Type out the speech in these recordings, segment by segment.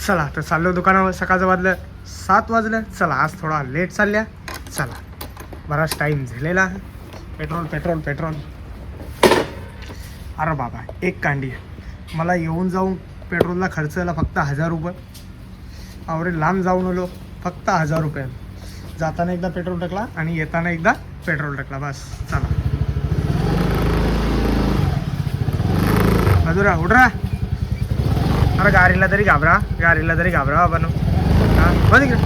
चला तर चाललो दुकानावर. सकाळचं वाजलं सात वाजलं. चला आज थोडा लेट चालल्या. चला बराच टाईम झालेला. आहे पेट्रोल पेट्रोल पेट्रोल. अरे बाबा एक कांडी. आहे मला येऊन जाऊन पेट्रोलला खर्च आला फक्त हजार रुपये. आवरे लांब जाऊन आलो फक्त हजार रुपये. जाताना एकदा पेट्रोल टाकला आणि येताना एकदा पेट्रोल टाकला. बस चला. मधुरा उडरा अरे गाडीला तरी घाबरा गाडीला तरी घाबरा बाबा बघ इकडे.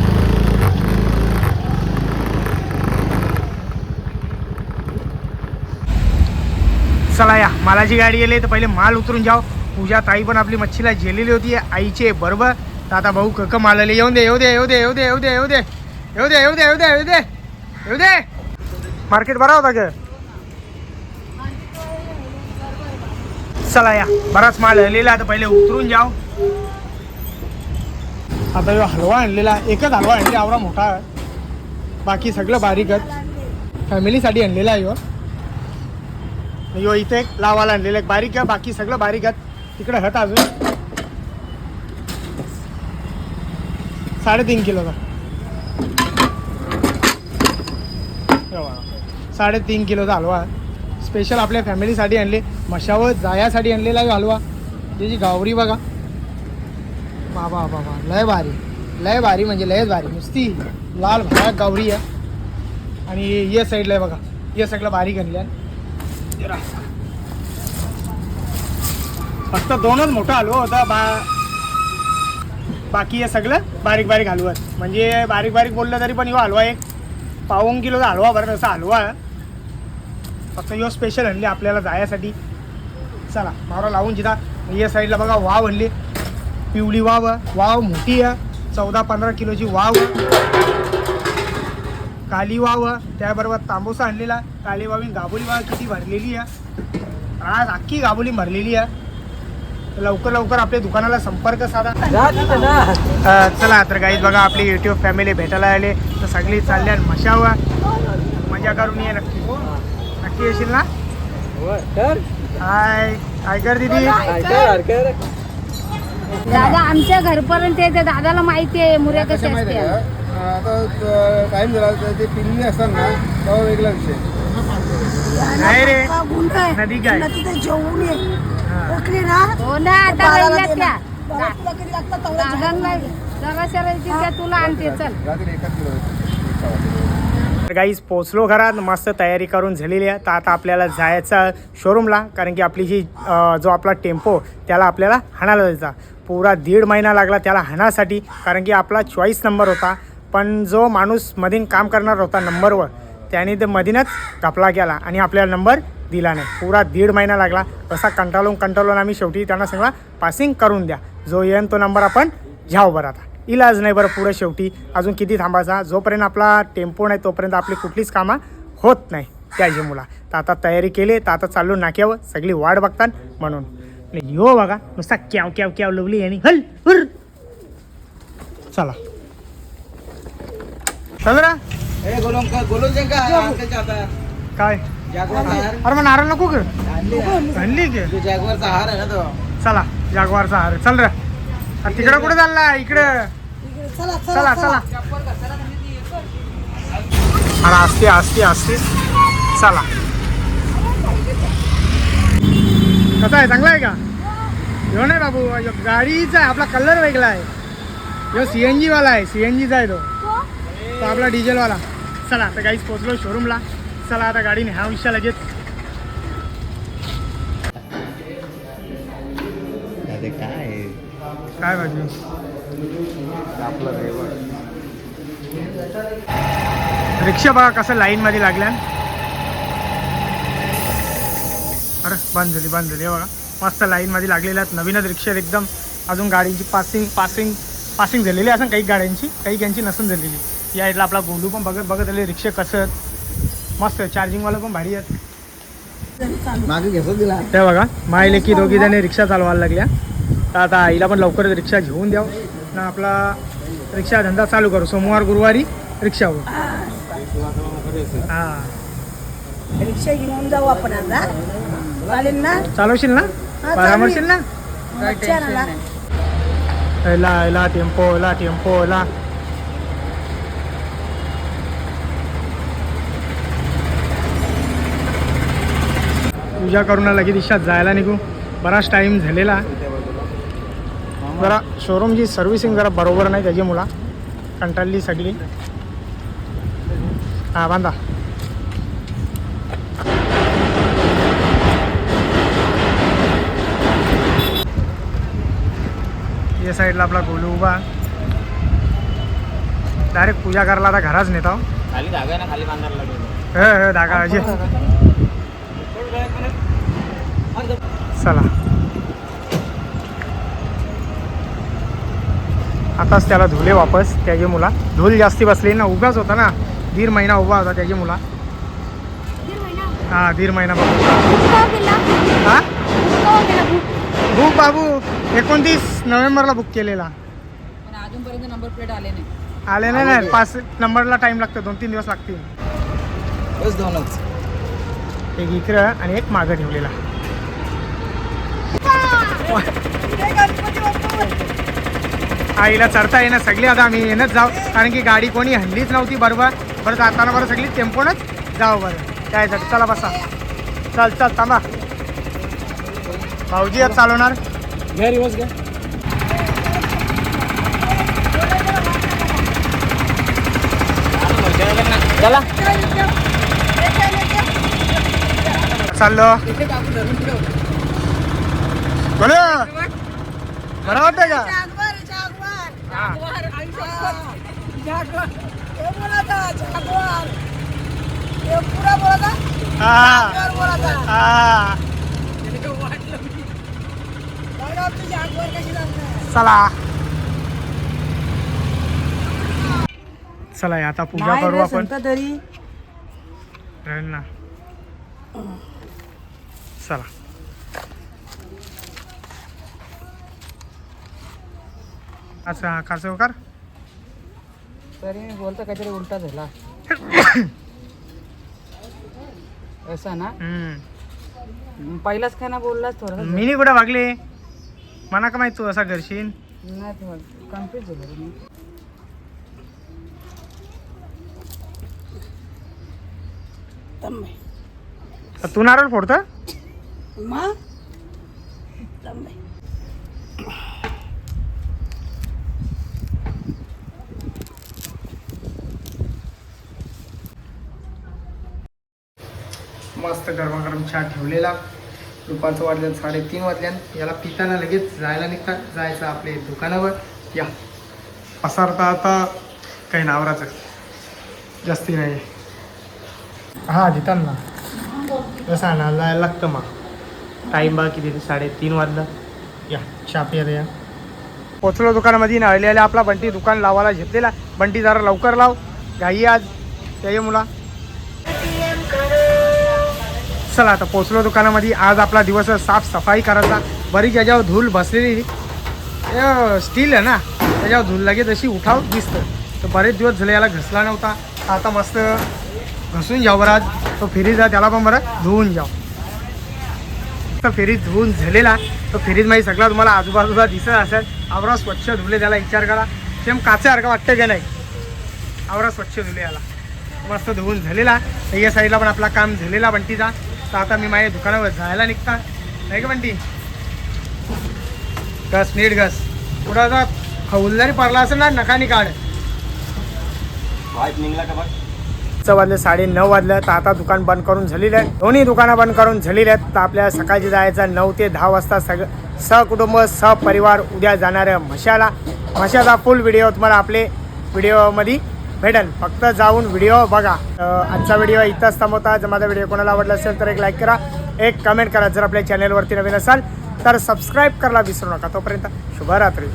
चला या मालाची गाडी गेली तर पहिले माल उतरून जाओ. पूजा ताई पण आपली मच्छीला झेलेली होती आईचे बरोबर. आता भाऊ कक माल येऊ दे येऊ दे येऊ दे येऊ दे येऊ दे येऊ दे. येऊ दे येऊ दे येऊ दे येऊ दे. येऊ दे. मार्केट बरा होता का चला या बराच माल आलेला आता पहिले उतरून जाव आता ह्यो हलवा आणलेला एकच हलवा आणले आवडा मोठा आहे. बाकी सगळं बारीकच फॅमिलीसाठी आणलेला आहे यो. यो इथे एक लावाला आणलेला एक बारीक आहे बाकी सगळं बारीक आहे तिकडे हत अजून. साडेतीन किलोचा हे बघा. साडेतीन किलोचा हलवा स्पेशल आपल्या फॅमिलीसाठी आणले. मशावर जायासाठी आणलेला आहे हलवा. त्याची गावरी बघा. बाबा बाबा. लय भारी. लय भारी म्हणजे लयच भारी. नुसती लाल भाग गावरी आहे. आणि या साईडला आहे बघा. या साईडला बारीक आणली आहे. फक्त दोनच मोठा हलवा होता. बा बाकी हे सगळं बारीक बारीक हलवा म्हणजे बारीक बारीक बोललं तरी पण ह्यो हलवा एक पाऊन किलोचा हलवा बरं तसा हलवा फक्त यो स्पेशल आणली आपल्याला जायसाठी. चला मावरा लावून जिथा या साईडला बघा वाव आणली पिवळी वाव वाव मोठी आहे. चौदा पंधरा किलोची वाव काली वाव त्याबरोबर तांबोसा आणलेला काली वावी गाबोली वाव किती भरलेली आहे. आज अख्खी गाबोली भरलेली आहे. लवकर लवकर आपल्या दुकानाला संपर्क साधा. चला तर गाईज बघा आपली युट्यूब फॅमिली भेटायला आले. तर सगळी चालल्या मशावर मजा करून ये नक्की. नक्की येशील ना? हाय काय कर दिदी. दादा आमच्या घरपर्यंत येते. दादाला माहिती आहे मुऱ्या कशा असतात आता टाइम झाला ते पिल्ली असतात ना तेव्हा वेगळा विषय. नाही रे. हा नदी काय? जेवून. ओकली ना? हो ना आता बाळाला राहिल्यात दे ना. त्या बाळा तुला कधी तुला आणते चल. गाईज पोचलो घरात मस्त तयारी करून झालेली आहे. तर आता आपल्याला जायचं शोरूमला कारण की आपली जी अ, जो आपला टेम्पो त्याला आपल्याला हाणायला जायचा पुरा दीड महिना लागला त्याला हाणासाठी कारण की आपला चॉईस नंबर होता. पण जो माणूस मधीन काम करणार होता नंबरवर त्याने ते मधीनच घपला केला आणि आपल्याला नंबर दिला नाही. पुरा दीड महिना लागला. तसा कंटाळून कंटाळून आम्ही शेवटी त्यांना सांगला पासिंग करून द्या. जो येईन तो नंबर आपण घ्याव बरं आता. इलाज नाही बरं पुढं शेवटी. अजून किती थांबायचा? जोपर्यंत आपला टेम्पो नाही तोपर्यंत आपली कुठलीच कामं होत नाही त्या जिमुला तर आता तयारी केली तर आता चाललो नाक्यावर सगळी वाट बघतात म्हणून. यो बघा नुसता क्याव क्याव क्याव लवली आणि हल हुर. चला. चला काय? अरे मग नारळ नको कर आणली की. जो जॅगवारचा हार आहे ना तो. चला जागवारचा हार चल रे. तिकडं कुठे चालला? इकडं. चला चला चला अरे असते असते असते चला. कसा आहे? चांगला आहे का? ह्यो नाही बाबू गाडीचा आपला कलर वेगळा आहे. ह्यो सी एन जीवाला आहे सी एन जीचा आहे तो. तो आपला डिझेलवाला चला आता गाईच पोचलो शोरूमला चला आता गाडीने ह्या विषया लगेच. काय? काय आपलं रिक्षा बघा कसं लाईनमध्ये लागल्या. अरे बंद झाली बंद झाली हे बघा. मस्त लाईनमध्ये लागलेल्या आहेत नवीनच रिक्षा एकदम. अजून गाडीची पासिंग पासिंग पासिंग झालेली असं काही गाड्यांची काही यांची नसून झालेली. या साईडला आपला गोलू पण बघत बघत आले रिक्षा कसं मस्त चार्जिंगवालं पण भारी आहेत. मागे घेतो दिला त्या बघा मायले की दोघी जणी रिक्षा चालवायला लागल्या. तर आता आईला पण लवकरच रिक्षा घेऊन द्यावं. ना आपला रिक्षा धंदा चालू करू. सोमवार गुरुवारी रिक्षावर हा. रिक्षा घेऊन जाऊ आपण आता. चालेल ना? चालवशील ना? बराबरशील ना? टेम्पो टेम्पो एला पूजा करून लगेच दिशा जायला निघू? बराच टाईम झालेला. जरा शोरूमची सर्व्हिसिंग जरा बरोबर नाही त्याची मुला. कंटाळली सगळी. हा बांधा. या साईडला आपला गोलू उभा. डायरेक्ट पूजा करायला आता घराच नेता. खाली धागा ना खाली बांधायला लागेल. हे हे धागा अजय चला. आताच त्याला धुले वापस त्याची मुला. धूल जास्ती बसली ना उभाच होता ना. दीड महिना उभा होता त्याची मुला. हा दीड महिना हा? बुक बाबू एकोणतीस नोव्हेंबरला बुक केलेला. अजूनपर्यंत नंबर प्लेट आले नाही आले नाही. नाही पाच नंबरला टाइम लागतो दोन तीन दिवस लागतील. बस दोनच एक इकडं आणि एक मागं ठेवलेला आईला चढता येणं सगळी आता आम्ही येणंच जाऊ. कारण की गाडी कोणी हल्लीच नव्हती बरोबर. बरं जाताना बरं सगळी टेम्पोनच जाऊ बरं. त्यासाठी चला बसा. चल चल थांबा. भाऊजी आज चालवणार? घ्या रिवर्स घ्या. चला. चाललो. बोला बरं वाटतंय का? चला. चला आता पूजा करू आपण. तरी. ना. चला. अच्छा कसं कर तरी मी बोलतो काहीतरी उलटा झाला. असा ना? हम्म. पहिलाच काय ना बोललास थोडा? मी नाही कुठं वागले? मला का माहीत तू असा करशील? नाही कन्फ्युज झालो रे मी तू नारळ फोडतं मग मस्त गरमागरम चहा ठेवलेला. दुपारचं वाजल्यात साडेतीन वाजल्यात याला पिताना लगेच जायला निघतात. जायचं आपले दुकानावर. या. पसारता आता काही नावराचं. जास्ती नाही. हां देतात ना आणायला जायला लागतं मग. टाईम बा किती साडेतीन वाजलं या चहा प्यायला या. पोचलो दुकानामध्ये नळलेला आपला बंटी दुकान लावायला घेतलेला. बंटी जरा लवकर लाव. घाई आज. त्या मुला. चला आता पोचलो दुकानामध्ये. आज आपला दिवस साफसफाई करायचा. बरीच याच्यावर धूल बसलेली. स्टील आहे ना. त्याच्यावर धूल लगेच अशी उठाव दिसतं. तर बरेच दिवस झाले याला घसला नव्हता. आता मस्त घसून जाऊ बरं आज तो फिरी जा त्याला पण बरं धुवून जाऊ तर फ्रीज धुवून झालेला. तो फ्रीजमध्ये सगळा तुम्हाला आजूबाजूला दिसत असेल. आवरा स्वच्छ धुले त्याला विचार करा. सेम काचेसारखं वाटतं की नाही? आवरा स्वच्छ धुले याला. मस्त धुवून झालेला. तर या साईडला पण आपला काम झालेला बंटीचा. तर आता मी माझ्या दुकानावर जायला निघता. नाही का बंटी? घस नीट घस. पुढं आता खौलदारी पडला असेल ना नकानी काढ निघला का बघ चं वाजले साडे नऊ वाजलं. तर आता दुकान बंद करून झालेलं आहे. दोन्ही दुकानं बंद करून झालेली आहेत. तर आपल्या सकाळची जायचं नऊ ते दहा वाजता. सग सहकुटुंब सहपरिवार उद्या जाणाऱ्या म्हशाला. म्हशाचा फुल व्हिडिओ तुम्हाला आपले व्हिडिओमध्ये भेटेल. फक्त जाऊन व्हिडिओ बघा. आजचा व्हिडिओ इथंच थांबवता. जर माझा व्हिडिओ कोणाला आवडला असेल तर एक लाईक करा. एक कमेंट करा. जर आपल्या चॅनलवरती नवीन असाल तर सबस्क्राईब करायला विसरू नका. तोपर्यंत शुभरात्री.